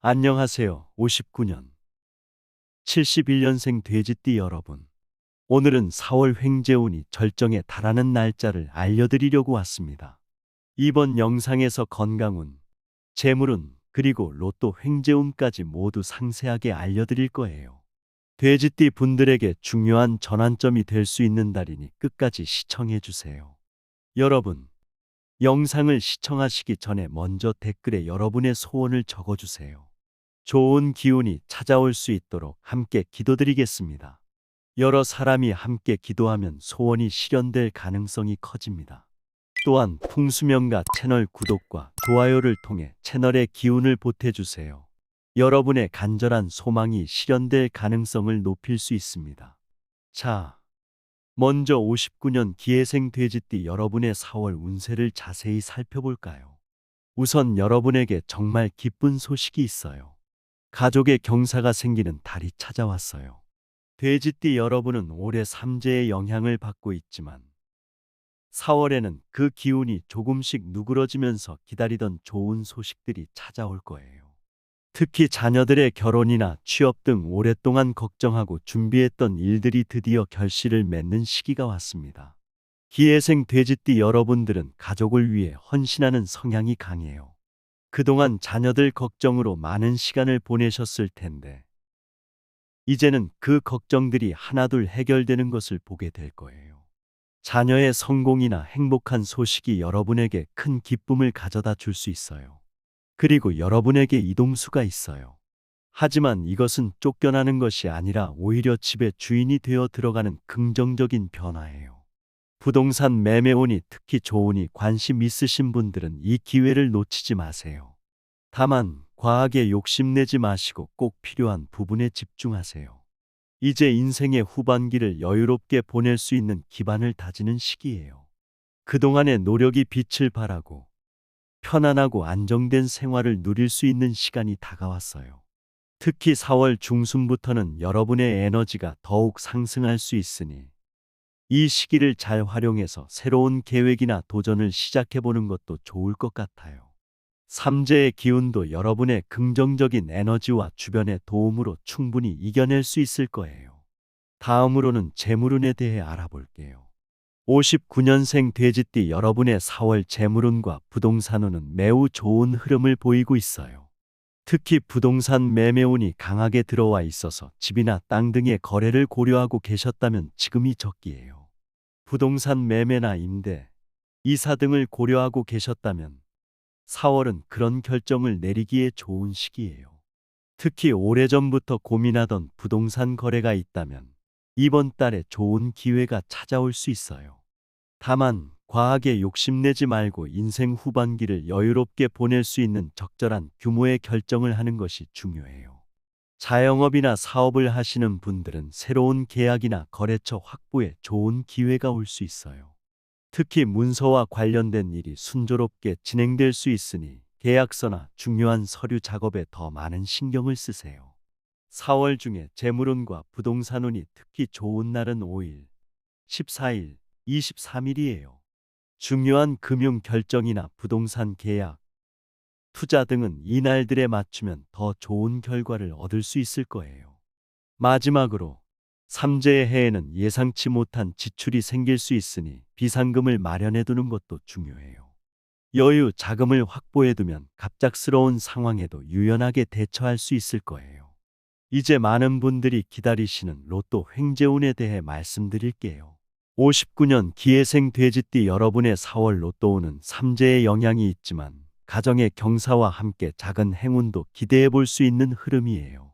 안녕하세요. 59년 71년생 돼지띠 여러분. 오늘은 4월 횡재운이 절정에 달하는 날짜를 알려드리려고 왔습니다. 이번 영상에서 건강운, 재물운, 그리고 로또 횡재운까지 모두 상세하게 알려드릴 거예요. 돼지띠 분들에게 중요한 전환점이 될 수 있는 달이니 끝까지 시청해 주세요. 여러분, 영상을 시청하시기 전에 먼저 댓글에 여러분의 소원을 적어주세요. 좋은 기운이 찾아올 수 있도록 함께 기도드리겠습니다. 여러 사람이 함께 기도하면 소원이 실현될 가능성이 커집니다. 또한 풍수명가 채널 구독과 좋아요를 통해 채널에 기운을 보태주세요. 여러분의 간절한 소망이 실현될 가능성을 높일 수 있습니다. 자, 먼저 59년 기해생 돼지띠 여러분의 4월 운세를 자세히 살펴볼까요? 우선 여러분에게 정말 기쁜 소식이 있어요. 가족의 경사가 생기는 달이 찾아왔어요. 돼지띠 여러분은 올해 삼재의 영향을 받고 있지만 4월에는 그 기운이 조금씩 누그러지면서 기다리던 좋은 소식들이 찾아올 거예요. 특히 자녀들의 결혼이나 취업 등 오랫동안 걱정하고 준비했던 일들이 드디어 결실을 맺는 시기가 왔습니다. 기해생 돼지띠 여러분들은 가족을 위해 헌신하는 성향이 강해요. 그동안 자녀들 걱정으로 많은 시간을 보내셨을 텐데, 이제는 그 걱정들이 하나둘 해결되는 것을 보게 될 거예요. 자녀의 성공이나 행복한 소식이 여러분에게 큰 기쁨을 가져다 줄 수 있어요. 그리고 여러분에게 이동수가 있어요. 하지만 이것은 쫓겨나는 것이 아니라 오히려 집의 주인이 되어 들어가는 긍정적인 변화예요. 부동산 매매운이 특히 좋으니 관심 있으신 분들은 이 기회를 놓치지 마세요. 다만 과하게 욕심내지 마시고 꼭 필요한 부분에 집중하세요. 이제 인생의 후반기를 여유롭게 보낼 수 있는 기반을 다지는 시기예요. 그동안의 노력이 빛을 발하고 편안하고 안정된 생활을 누릴 수 있는 시간이 다가왔어요. 특히 4월 중순부터는 여러분의 에너지가 더욱 상승할 수 있으니 이 시기를 잘 활용해서 새로운 계획이나 도전을 시작해보는 것도 좋을 것 같아요. 삼재의 기운도 여러분의 긍정적인 에너지와 주변의 도움으로 충분히 이겨낼 수 있을 거예요. 다음으로는 재물운에 대해 알아볼게요. 59년생 돼지띠 여러분의 4월 재물운과 부동산운은 매우 좋은 흐름을 보이고 있어요. 특히 부동산 매매운이 강하게 들어와 있어서 집이나 땅 등의 거래를 고려하고 계셨다면 지금이 적기예요. 부동산 매매나 임대, 이사 등을 고려하고 계셨다면 4월은 그런 결정을 내리기에 좋은 시기예요. 특히 오래전부터 고민하던 부동산 거래가 있다면 이번 달에 좋은 기회가 찾아올 수 있어요. 다만 과하게 욕심내지 말고 인생 후반기를 여유롭게 보낼 수 있는 적절한 규모의 결정을 하는 것이 중요해요. 자영업이나 사업을 하시는 분들은 새로운 계약이나 거래처 확보에 좋은 기회가 올 수 있어요. 특히 문서와 관련된 일이 순조롭게 진행될 수 있으니 계약서나 중요한 서류 작업에 더 많은 신경을 쓰세요. 4월 중에 재물운과 부동산운이 특히 좋은 날은 5일, 14일, 23일이에요. 중요한 금융 결정이나 부동산 계약, 투자 등은 이 날들에 맞추면 더 좋은 결과를 얻을 수 있을 거예요. 마지막으로 삼재의 해에는 예상치 못한 지출이 생길 수 있으니 비상금을 마련해 두는 것도 중요해요. 여유 자금을 확보해 두면 갑작스러운 상황에도 유연하게 대처할 수 있을 거예요. 이제 많은 분들이 기다리시는 로또 횡재운에 대해 말씀드릴게요. 59년 기해생 돼지띠 여러분의 4월 로또운은 삼재의 영향이 있지만 가정의 경사와 함께 작은 행운도 기대해 볼 수 있는 흐름이에요.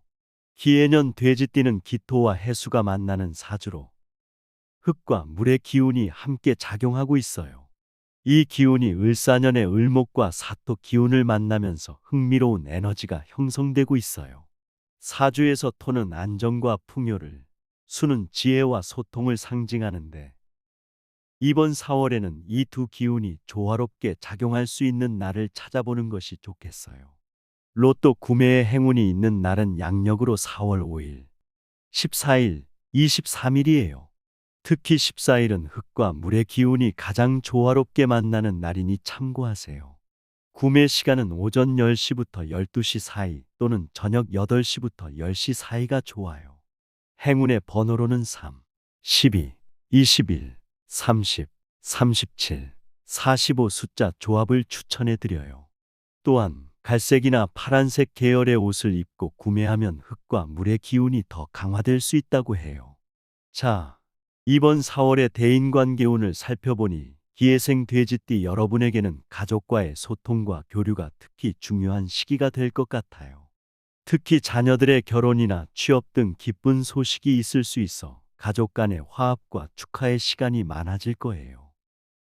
기해년 돼지띠는 기토와 해수가 만나는 사주로 흙과 물의 기운이 함께 작용하고 있어요. 이 기운이 을사년의 을목과 사토 기운을 만나면서 흥미로운 에너지가 형성되고 있어요. 사주에서 토는 안정과 풍요를, 수는 지혜와 소통을 상징하는데 이번 4월에는 이 두 기운이 조화롭게 작용할 수 있는 날을 찾아보는 것이 좋겠어요. 로또 구매의 행운이 있는 날은 양력으로 4월 5일, 14일, 23일이에요. 특히 14일은 흙과 물의 기운이 가장 조화롭게 만나는 날이니 참고하세요. 구매 시간은 오전 10시부터 12시 사이 또는 저녁 8시부터 10시 사이가 좋아요. 행운의 번호로는 3, 12, 21, 30, 37, 45 숫자 조합을 추천해 드려요. 또한 갈색이나 파란색 계열의 옷을 입고 구매하면 흙과 물의 기운이 더 강화될 수 있다고 해요. 자, 이번 4월의 대인관계 운을 살펴보니 기회생 돼지띠 여러분에게는 가족과의 소통과 교류가 특히 중요한 시기가 될 것 같아요. 특히 자녀들의 결혼이나 취업 등 기쁜 소식이 있을 수 있어 가족 간의 화합과 축하의 시간이 많아질 거예요.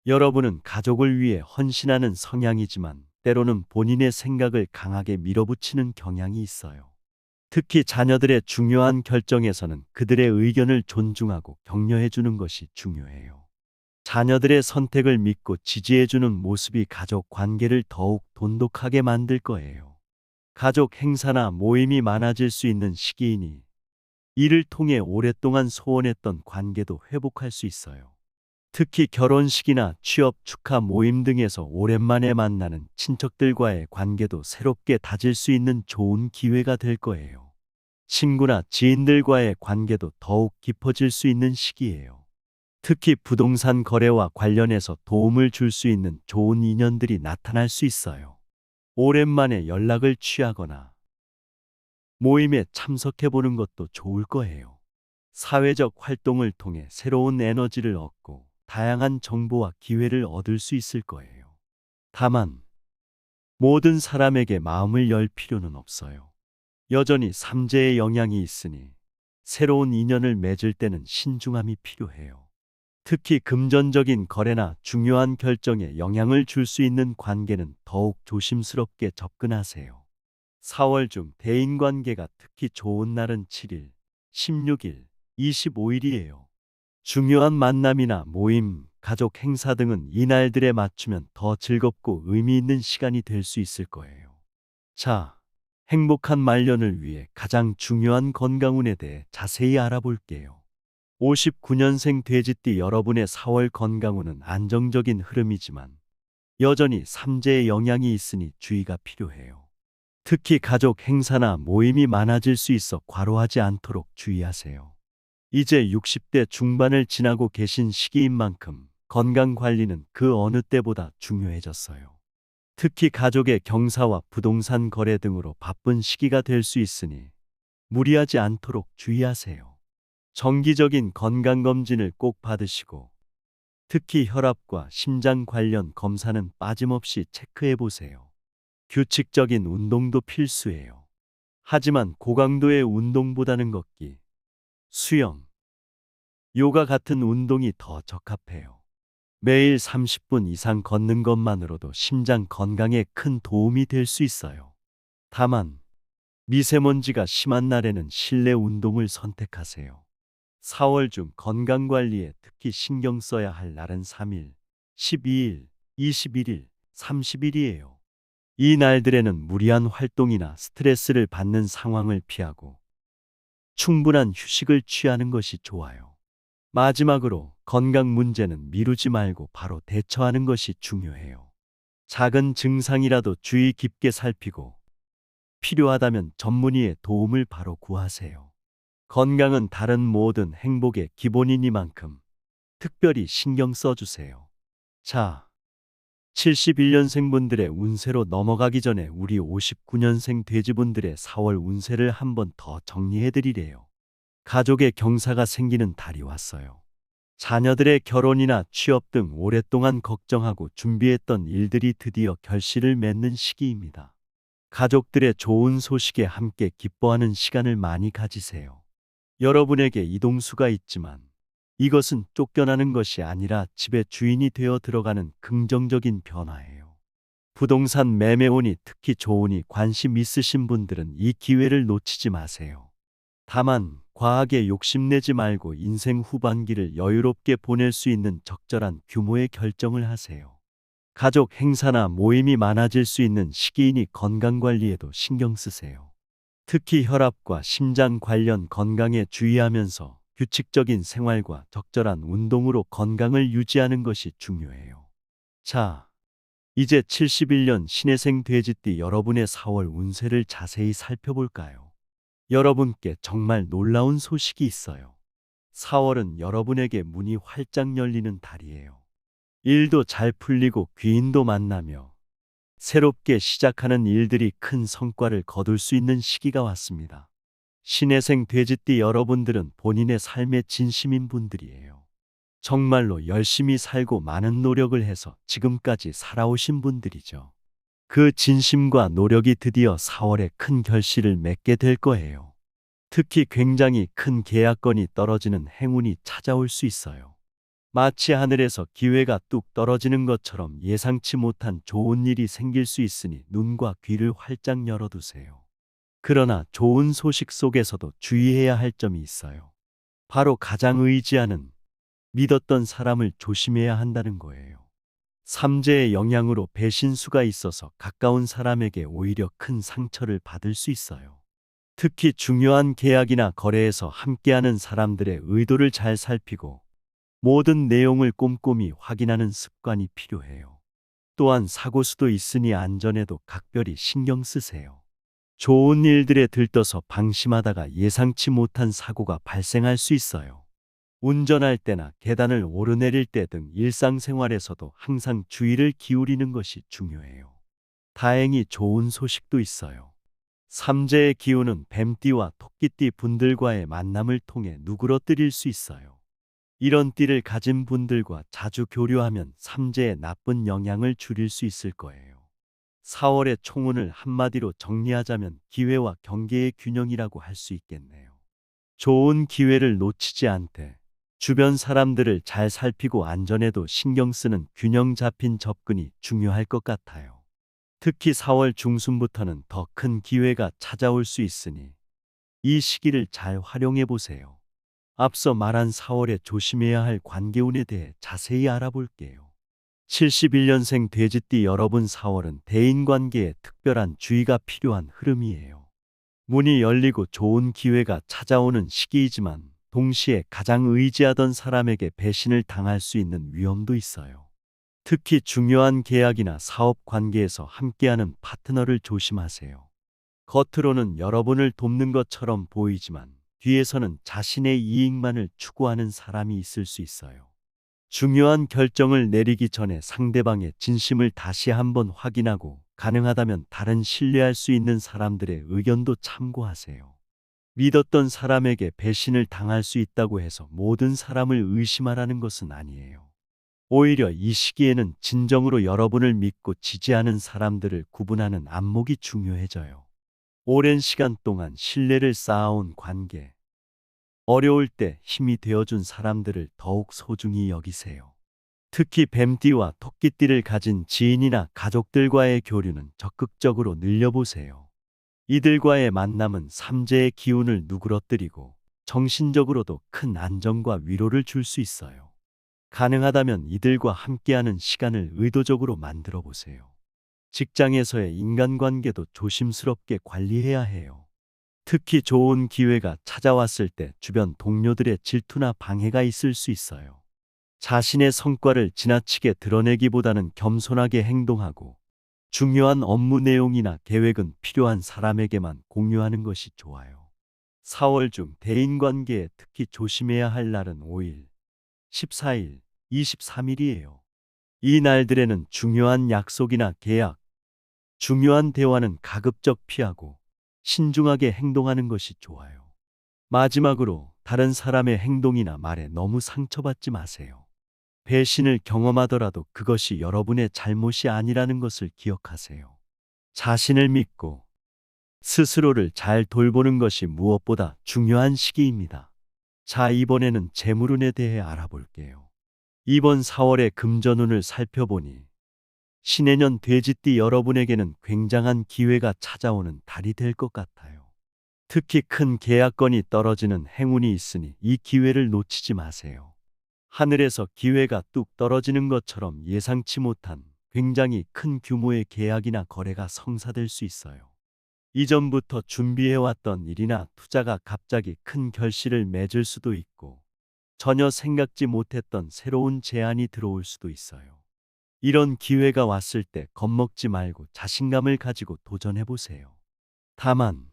여러분은 가족을 위해 헌신하는 성향이지만 때로는 본인의 생각을 강하게 밀어붙이는 경향이 있어요. 특히 자녀들의 중요한 결정에서는 그들의 의견을 존중하고 격려해 주는 것이 중요해요. 자녀들의 선택을 믿고 지지해 주는 모습이 가족 관계를 더욱 돈독하게 만들 거예요. 가족 행사나 모임이 많아질 수 있는 시기이니 이를 통해 오랫동안 소원했던 관계도 회복할 수 있어요. 특히 결혼식이나 취업 축하 모임 등에서 오랜만에 만나는 친척들과의 관계도 새롭게 다질 수 있는 좋은 기회가 될 거예요. 친구나 지인들과의 관계도 더욱 깊어질 수 있는 시기예요. 특히 부동산 거래와 관련해서 도움을 줄 수 있는 좋은 인연들이 나타날 수 있어요. 오랜만에 연락을 취하거나 모임에 참석해 보는 것도 좋을 거예요. 사회적 활동을 통해 새로운 에너지를 얻고 다양한 정보와 기회를 얻을 수 있을 거예요. 다만, 모든 사람에게 마음을 열 필요는 없어요. 여전히 삼재의 영향이 있으니 새로운 인연을 맺을 때는 신중함이 필요해요. 특히 금전적인 거래나 중요한 결정에 영향을 줄 수 있는 관계는 더욱 조심스럽게 접근하세요. 4월 중 대인관계가 특히 좋은 날은 7일, 16일, 25일이에요. 중요한 만남이나 모임, 가족 행사 등은 이 날들에 맞추면 더 즐겁고 의미 있는 시간이 될 수 있을 거예요. 자, 행복한 말년을 위해 가장 중요한 건강운에 대해 자세히 알아볼게요. 59년생 돼지띠 여러분의 4월 건강운은 안정적인 흐름이지만 여전히 삼재의 영향이 있으니 주의가 필요해요. 특히 가족 행사나 모임이 많아질 수 있어 과로하지 않도록 주의하세요. 이제 60대 중반을 지나고 계신 시기인 만큼 건강 관리는 그 어느 때보다 중요해졌어요. 특히 가족의 경사와 부동산 거래 등으로 바쁜 시기가 될 수 있으니 무리하지 않도록 주의하세요. 정기적인 건강검진을 꼭 받으시고 특히 혈압과 심장 관련 검사는 빠짐없이 체크해 보세요. 규칙적인 운동도 필수예요. 하지만 고강도의 운동보다는 걷기, 수영, 요가 같은 운동이 더 적합해요. 매일 30분 이상 걷는 것만으로도 심장 건강에 큰 도움이 될 수 있어요. 다만, 미세먼지가 심한 날에는 실내 운동을 선택하세요. 4월 중 건강관리에 특히 신경 써야 할 날은 3일, 12일, 21일, 30일이에요. 이 날들에는 무리한 활동이나 스트레스를 받는 상황을 피하고 충분한 휴식을 취하는 것이 좋아요. 마지막으로 건강 문제는 미루지 말고 바로 대처하는 것이 중요해요. 작은 증상이라도 주의 깊게 살피고 필요하다면 전문의의 도움을 바로 구하세요. 건강은 다른 모든 행복의 기본이니만큼 특별히 신경 써주세요. 자, 71년생 분들의 운세로 넘어가기 전에 우리 59년생 돼지분들의 4월 운세를 한 번 더 정리해 드리래요. 가족의 경사가 생기는 달이 왔어요. 자녀들의 결혼이나 취업 등 오랫동안 걱정하고 준비했던 일들이 드디어 결실을 맺는 시기입니다. 가족들의 좋은 소식에 함께 기뻐하는 시간을 많이 가지세요. 여러분에게 이동수가 있지만 이것은 쫓겨나는 것이 아니라 집의 주인이 되어 들어가는 긍정적인 변화예요. 부동산 매매운이 특히 좋으니 관심 있으신 분들은 이 기회를 놓치지 마세요. 다만 과하게 욕심내지 말고 인생 후반기를 여유롭게 보낼 수 있는 적절한 규모의 결정을 하세요. 가족 행사나 모임이 많아질 수 있는 시기이니 건강 관리에도 신경 쓰세요. 특히 혈압과 심장 관련 건강에 주의하면서 규칙적인 생활과 적절한 운동으로 건강을 유지하는 것이 중요해요. 자, 이제 71년 신혜생 돼지띠 여러분의 4월 운세를 자세히 살펴볼까요? 여러분께 정말 놀라운 소식이 있어요. 4월은 여러분에게 문이 활짝 열리는 달이에요. 일도 잘 풀리고 귀인도 만나며 새롭게 시작하는 일들이 큰 성과를 거둘 수 있는 시기가 왔습니다. 신혜생 돼지띠 여러분들은 본인의 삶의 진심인 분들이에요. 정말로 열심히 살고 많은 노력을 해서 지금까지 살아오신 분들이죠. 그 진심과 노력이 드디어 4월에 큰 결실을 맺게 될 거예요. 특히 굉장히 큰 계약건이 떨어지는 행운이 찾아올 수 있어요. 마치 하늘에서 기회가 뚝 떨어지는 것처럼 예상치 못한 좋은 일이 생길 수 있으니 눈과 귀를 활짝 열어두세요. 그러나 좋은 소식 속에서도 주의해야 할 점이 있어요. 바로 가장 의지하는 믿었던 사람을 조심해야 한다는 거예요. 삼재의 영향으로 배신수가 있어서 가까운 사람에게 오히려 큰 상처를 받을 수 있어요. 특히 중요한 계약이나 거래에서 함께하는 사람들의 의도를 잘 살피고 모든 내용을 꼼꼼히 확인하는 습관이 필요해요. 또한 사고수도 있으니 안전에도 각별히 신경 쓰세요. 좋은 일들에 들떠서 방심하다가 예상치 못한 사고가 발생할 수 있어요. 운전할 때나 계단을 오르내릴 때 등 일상생활에서도 항상 주의를 기울이는 것이 중요해요. 다행히 좋은 소식도 있어요. 삼재의 기운은 뱀띠와 토끼띠 분들과의 만남을 통해 누그러뜨릴 수 있어요. 이런 띠를 가진 분들과 자주 교류하면 삼재의 나쁜 영향을 줄일 수 있을 거예요. 4월의 총운을 한마디로 정리하자면 기회와 경계의 균형이라고 할 수 있겠네요. 좋은 기회를 놓치지 않되 주변 사람들을 잘 살피고 안전에도 신경 쓰는 균형 잡힌 접근이 중요할 것 같아요. 특히 4월 중순부터는 더 큰 기회가 찾아올 수 있으니 이 시기를 잘 활용해 보세요. 앞서 말한 4월에 조심해야 할 관계운에 대해 자세히 알아볼게요. 71년생 돼지띠 여러분 4월은 대인관계에 특별한 주의가 필요한 흐름이에요. 문이 열리고 좋은 기회가 찾아오는 시기이지만 동시에 가장 의지하던 사람에게 배신을 당할 수 있는 위험도 있어요. 특히 중요한 계약이나 사업 관계에서 함께하는 파트너를 조심하세요. 겉으로는 여러분을 돕는 것처럼 보이지만 뒤에서는 자신의 이익만을 추구하는 사람이 있을 수 있어요. 중요한 결정을 내리기 전에 상대방의 진심을 다시 한번 확인하고 가능하다면 다른 신뢰할 수 있는 사람들의 의견도 참고하세요. 믿었던 사람에게 배신을 당할 수 있다고 해서 모든 사람을 의심하라는 것은 아니에요. 오히려 이 시기에는 진정으로 여러분을 믿고 지지하는 사람들을 구분하는 안목이 중요해져요. 오랜 시간 동안 신뢰를 쌓아온 관계, 어려울 때 힘이 되어준 사람들을 더욱 소중히 여기세요. 특히 뱀띠와 토끼띠를 가진 지인이나 가족들과의 교류는 적극적으로 늘려보세요. 이들과의 만남은 삼재의 기운을 누그러뜨리고 정신적으로도 큰 안정과 위로를 줄 수 있어요. 가능하다면 이들과 함께하는 시간을 의도적으로 만들어 보세요. 직장에서의 인간관계도 조심스럽게 관리해야 해요. 특히 좋은 기회가 찾아왔을 때 주변 동료들의 질투나 방해가 있을 수 있어요. 자신의 성과를 지나치게 드러내기보다는 겸손하게 행동하고 중요한 업무 내용이나 계획은 필요한 사람에게만 공유하는 것이 좋아요. 4월 중 대인관계에 특히 조심해야 할 날은 5일, 14일, 23일이에요. 이 날들에는 중요한 약속이나 계약, 중요한 대화는 가급적 피하고 신중하게 행동하는 것이 좋아요. 마지막으로 다른 사람의 행동이나 말에 너무 상처받지 마세요. 배신을 경험하더라도 그것이 여러분의 잘못이 아니라는 것을 기억하세요. 자신을 믿고 스스로를 잘 돌보는 것이 무엇보다 중요한 시기입니다. 자, 이번에는 재물운에 대해 알아볼게요. 이번 4월의 금전운을 살펴보니 신해년 돼지띠 여러분에게는 굉장한 기회가 찾아오는 달이 될 것 같아요. 특히 큰 계약건이 떨어지는 행운이 있으니 이 기회를 놓치지 마세요. 하늘에서 기회가 뚝 떨어지는 것처럼 예상치 못한 굉장히 큰 규모의 계약이나 거래가 성사될 수 있어요. 이전부터 준비해왔던 일이나 투자가 갑자기 큰 결실을 맺을 수도 있고 전혀 생각지 못했던 새로운 제안이 들어올 수도 있어요. 이런 기회가 왔을 때 겁먹지 말고 자신감을 가지고 도전해 보세요. 다만,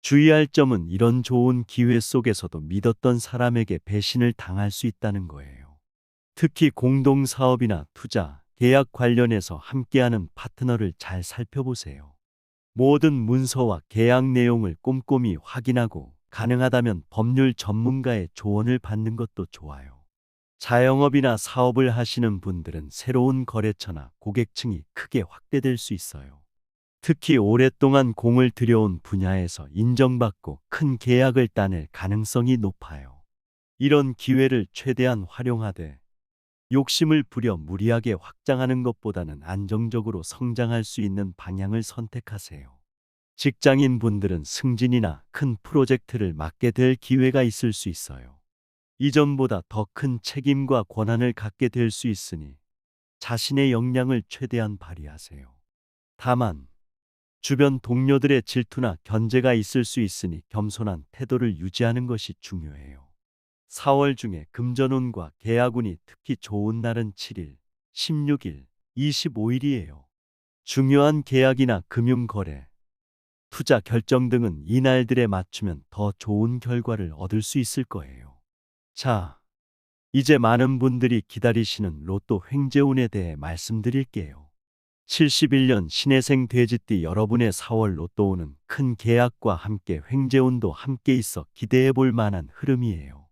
주의할 점은 이런 좋은 기회 속에서도 믿었던 사람에게 배신을 당할 수 있다는 거예요. 특히 공동사업이나 투자, 계약 관련해서 함께하는 파트너를 잘 살펴보세요. 모든 문서와 계약 내용을 꼼꼼히 확인하고 가능하다면 법률 전문가의 조언을 받는 것도 좋아요. 자영업이나 사업을 하시는 분들은 새로운 거래처나 고객층이 크게 확대될 수 있어요. 특히 오랫동안 공을 들여온 분야에서 인정받고 큰 계약을 따낼 가능성이 높아요. 이런 기회를 최대한 활용하되 욕심을 부려 무리하게 확장하는 것보다는 안정적으로 성장할 수 있는 방향을 선택하세요. 직장인 분들은 승진이나 큰 프로젝트를 맡게 될 기회가 있을 수 있어요. 이전보다 더 큰 책임과 권한을 갖게 될 수 있으니 자신의 역량을 최대한 발휘하세요. 다만, 주변 동료들의 질투나 견제가 있을 수 있으니 겸손한 태도를 유지하는 것이 중요해요. 4월 중에 금전운과 계약운이 특히 좋은 날은 7일, 16일, 25일이에요. 중요한 계약이나 금융거래, 투자 결정 등은 이 날들에 맞추면 더 좋은 결과를 얻을 수 있을 거예요. 자, 이제 많은 분들이 기다리시는 로또 횡재운에 대해 말씀드릴게요. 71년 신해생 돼지띠 여러분의 4월 로또운은 큰 계약과 함께 횡재운도 함께 있어 기대해 볼 만한 흐름이에요.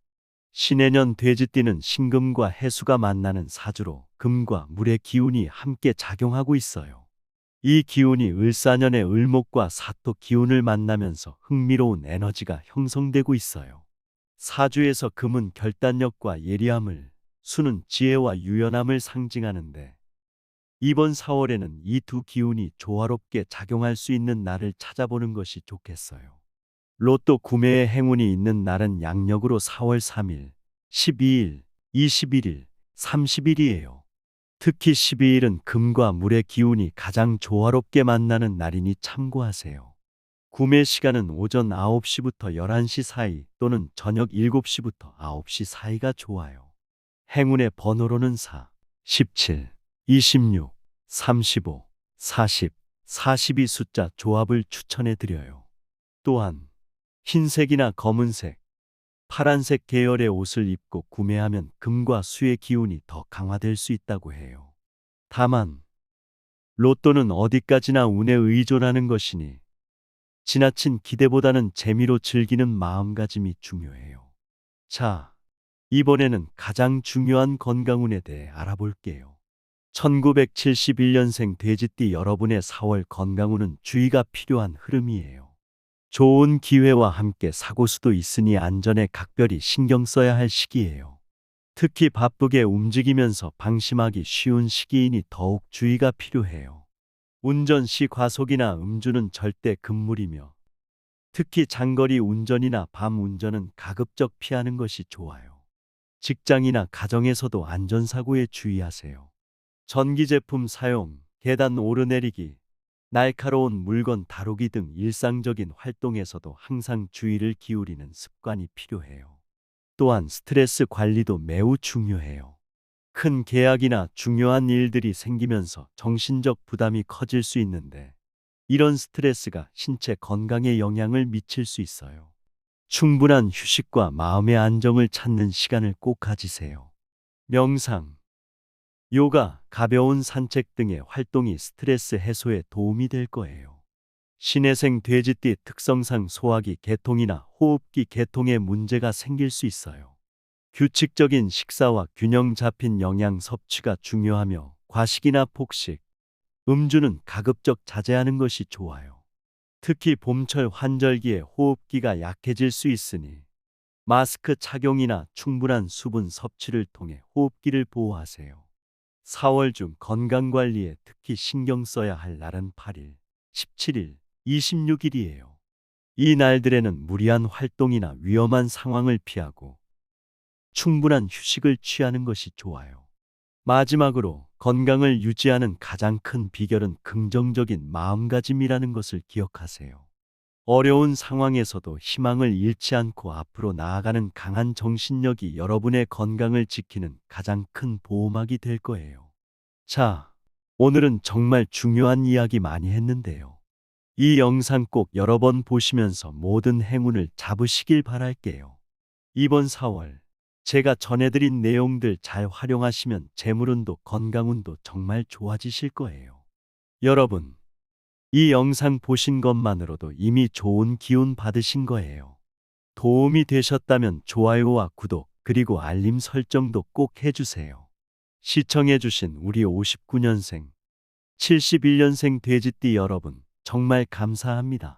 신해년 돼지띠는 신금과 해수가 만나는 사주로 금과 물의 기운이 함께 작용하고 있어요. 이 기운이 을사년의 을목과 사토 기운을 만나면서 흥미로운 에너지가 형성되고 있어요. 사주에서 금은 결단력과 예리함을, 수는 지혜와 유연함을 상징하는데 이번 4월에는 이 두 기운이 조화롭게 작용할 수 있는 날을 찾아보는 것이 좋겠어요. 로또 구매의 행운이 있는 날은 양력으로 4월 3일, 12일, 21일, 30일이에요. 특히 12일은 금과 물의 기운이 가장 조화롭게 만나는 날이니 참고하세요. 구매 시간은 오전 9시부터 11시 사이 또는 저녁 7시부터 9시 사이가 좋아요. 행운의 번호로는 4, 17, 26, 35, 40, 42 숫자 조합을 추천해 드려요. 또한 흰색이나 검은색, 파란색 계열의 옷을 입고 구매하면 금과 수의 기운이 더 강화될 수 있다고 해요. 다만 로또는 어디까지나 운에 의존하는 것이니 지나친 기대보다는 재미로 즐기는 마음가짐이 중요해요. 자, 이번에는 가장 중요한 건강운에 대해 알아볼게요. 1971년생 돼지띠 여러분의 4월 건강운은 주의가 필요한 흐름이에요. 좋은 기회와 함께 사고수도 있으니 안전에 각별히 신경 써야 할 시기예요. 특히 바쁘게 움직이면서 방심하기 쉬운 시기이니 더욱 주의가 필요해요. 운전 시 과속이나 음주는 절대 금물이며 특히 장거리 운전이나 밤 운전은 가급적 피하는 것이 좋아요. 직장이나 가정에서도 안전사고에 주의하세요. 전기 제품 사용, 계단 오르내리기, 날카로운 물건 다루기 등 일상적인 활동에서도 항상 주의를 기울이는 습관이 필요해요. 또한 스트레스 관리도 매우 중요해요. 큰 계약이나 중요한 일들이 생기면서 정신적 부담이 커질 수 있는데 이런 스트레스가 신체 건강에 영향을 미칠 수 있어요. 충분한 휴식과 마음의 안정을 찾는 시간을 꼭 가지세요. 명상, 요가, 가벼운 산책 등의 활동이 스트레스 해소에 도움이 될 거예요. 신혜생 돼지띠 특성상 소화기 개통이나 호흡기 개통에 문제가 생길 수 있어요. 규칙적인 식사와 균형 잡힌 영양 섭취가 중요하며 과식이나 폭식, 음주는 가급적 자제하는 것이 좋아요. 특히 봄철 환절기에 호흡기가 약해질 수 있으니 마스크 착용이나 충분한 수분 섭취를 통해 호흡기를 보호하세요. 4월 중 건강관리에 특히 신경 써야 할 날은 8일, 17일, 26일이에요. 이 날들에는 무리한 활동이나 위험한 상황을 피하고 충분한 휴식을 취하는 것이 좋아요. 마지막으로 건강을 유지하는 가장 큰 비결은 긍정적인 마음가짐이라는 것을 기억하세요. 어려운 상황에서도 희망을 잃지 않고 앞으로 나아가는 강한 정신력이 여러분의 건강을 지키는 가장 큰 보호막이 될 거예요. 자, 오늘은 정말 중요한 이야기 많이 했는데요. 이 영상 꼭 여러 번 보시면서 모든 행운을 잡으시길 바랄게요. 이번 4월 제가 전해드린 내용들 잘 활용하시면 재물운도 건강운도 정말 좋아지실 거예요. 여러분, 이 영상 보신 것만으로도 이미 좋은 기운 받으신 거예요. 도움이 되셨다면 좋아요와 구독, 그리고 알림 설정도 꼭 해주세요. 시청해주신 우리 59년생, 71년생 돼지띠 여러분, 정말 감사합니다.